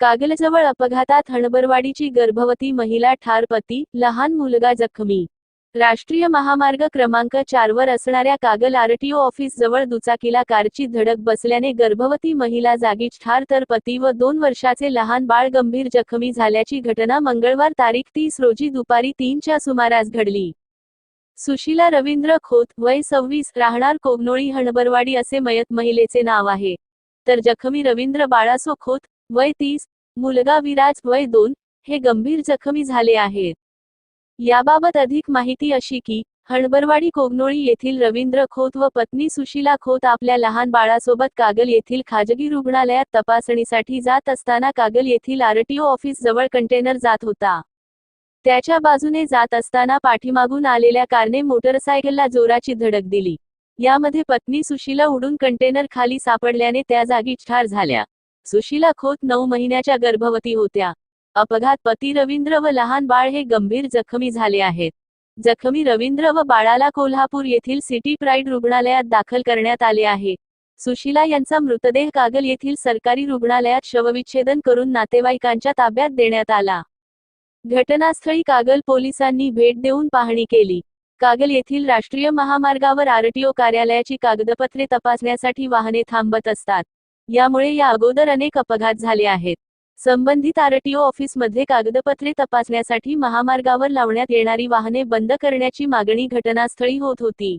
कागलजवळ अपघातात हणबरवाडीची गर्भवती महिला ठार पती लहान मुलगा जखमी. राष्ट्रीय महामार्ग क्रमांक चारवर असणाऱ्या कागल आरटीओ ऑफिस जवळ दुचाकीला कारची धडक बसल्याने गर्भवती महिला जागीच ठार तर पती व दोन वर्षाचे लहान बाळ गंभीर जखमी झाल्याची घटना मंगळवार तारीख तीस रोजी दुपारी तीनच्या सुमारास घडली. सुशीला रवींद्र खोत वय सव्वीस राहणार कोगनोळी हणबरवाडी असे मयत महिलेचे नाव आहे. तर जखमी रवींद्र बाळासो खोत वय तीस मुलगा विराज वय दोन हे गंभीर जखमी झाले आहेत. याबाबत अधिक माहिती अशी की हणबरवाडी कोगनोळी येथील रवींद्र खोत व पत्नी सुशीला खोत आपल्या लहान बाळासोबत कागल येथील खाजगी रुग्णालयात तपासणीसाठी जात असताना कागल येथील आरटीओ ऑफिस जवळ कंटेनर जात होता. त्याच्या बाजूने जात असताना पाठीमागून आलेल्या कारने मोटरसायकलला जोराची धडक दिली. यामध्ये पत्नी सुशीला उडून कंटेनर खाली सापडल्याने त्या जागी ठार झाल्या. सुशीला खोत नऊ महिन्याच्या गर्भवती होत्या. अपघात पती रवींद्र व लहान बाळ हे गंभीर जखमी झाले आहेत. जखमी रवींद्र व बाळाला कोल्हापूर येथील सिटी प्राईड रुग्णालयात दाखल करण्यात आले आहे. सुशीला यांचा मृतदेह कागल येथील सरकारी रुग्णालयात शवविच्छेदन करून नातेवाईकांच्या ताब्यात देण्यात आला. घटनास्थळी कागल पोलिसांनी भेट देऊन पाहणी केली. कागल येथील राष्ट्रीय महामार्गावर आरटीओ कार्यालयाची कागदपत्रे तपासण्यासाठी वाहने थांबत असतात. यामुळे या अगोदर अनेक अपघात झाले आहेत. संबंधित आरटीओ ऑफिसमध्ये कागदपत्रे तपासण्यासाठी महामार्गावर लावण्यात येणारी वाहने बंद करण्याची मागणी घटनास्थळी होत होती.